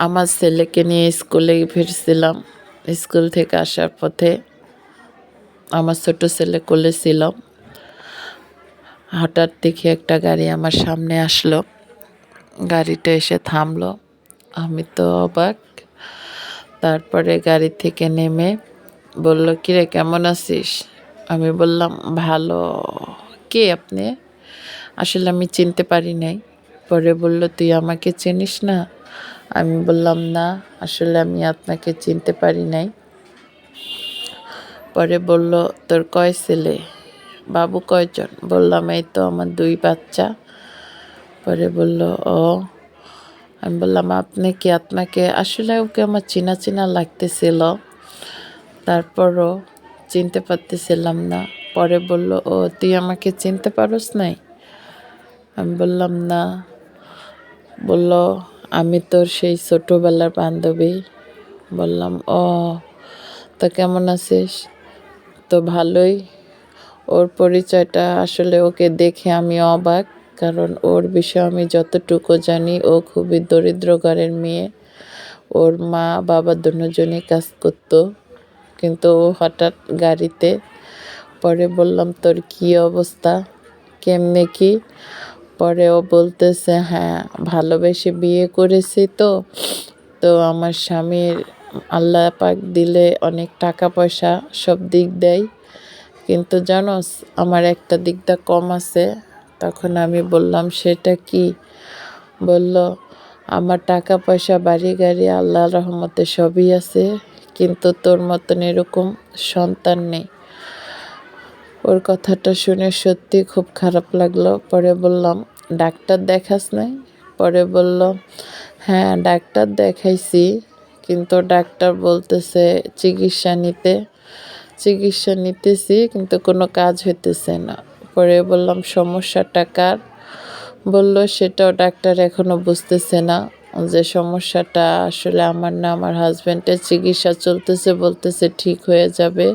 আমার ছেলেকে নিয়ে স্কুলে ফিরছিলাম, স্কুল থেকে আসার পথে আমার ছোট ছেলে কোলে ছিল। হঠাৎ দেখি একটা গাড়ি আমার সামনে আসলো। গাড়িটা এসে থামলো। আমি তো অবাক। তারপরে গাড়ি থেকে নেমে বলল কিরে কেমন আছিস? আমি বললাম, ভালো। কে আপনি? আসলে আমি চিনতে পারি নাই। পরে বলল, তুই আমাকে চিনিস না? আমি বললাম, না, আসলে আমি আপনাকে চিনতে পারি নাই। পরে বলল, তোর কয় ছেলে? বাবু কয়জন? বললাম, এই তো আমার দুই বাচ্চা। পরে বলল, ও। আমি বললাম, আপনি কি আপনাকে, আসলে ওকে আমার চেনা চেনা লাগতেছিল। তারপরও চিনতে পারতেছিলাম না। পরে বলল, ও, তুই আমাকে চিনতে পারস নাই? আমি বললাম, না। বলল আমি তোর সেই ছোটোবেলার বান্ধবী। বললাম, ও, তো কেমন আছিস? তো ভালোই। ওর পরিচয়টা আসলে ওকে দেখে আমি অবাক, কারণ ওর বিষয়ে আমি যতটুকু জানি, ও খুবই দরিদ্র ঘরের মেয়ে। ওর মা, বাবা দুজনেই কাজ করতো, কিন্তু ও হঠাৎ গাড়িতে পরে বললাম, তোর কি অবস্থা? কেমনে কি? পরে ও বলতেছে হ্যাঁ ভালোবেসে বিয়ে করেছি তো। তো আমার স্বামীর আল্লাহ পাক দিলে অনেক টাকা পয়সা সব দিক দেয়। কিন্তু জানোস আমার একটা দিকটা কম আছে। তখন আমি বললাম, সেটা কি? বলল, আমার টাকা পয়সা, বাড়ি গাড়ি আল্লাহ রহমতে সবই আছে। কিন্তু তোর মতন এরকম সন্তান নেই। ওর কথাটা শুনে সত্যি খুব খারাপ লাগল। পরে বললাম, ডাক্তার দেখাস নাই? পরে বলল হ্যাঁ ডাক্তার দেখাইছি, কিন্তু ডাক্তার বলতেছে চিকিৎসা নিতে। চিকিৎসা নিতেছি, কিন্তু কোনো কাজ হইতেছে না। পরে বললাম, সমস্যাটা কার? বলল, সেটাও ডাক্তার এখনও বুঝতেছে না, যে সমস্যাটা আসলে আমার না, আমার হাজব্যান্ডের চিকিৎসা চলতেছে, বলতেছে ঠিক হয়ে যাবে।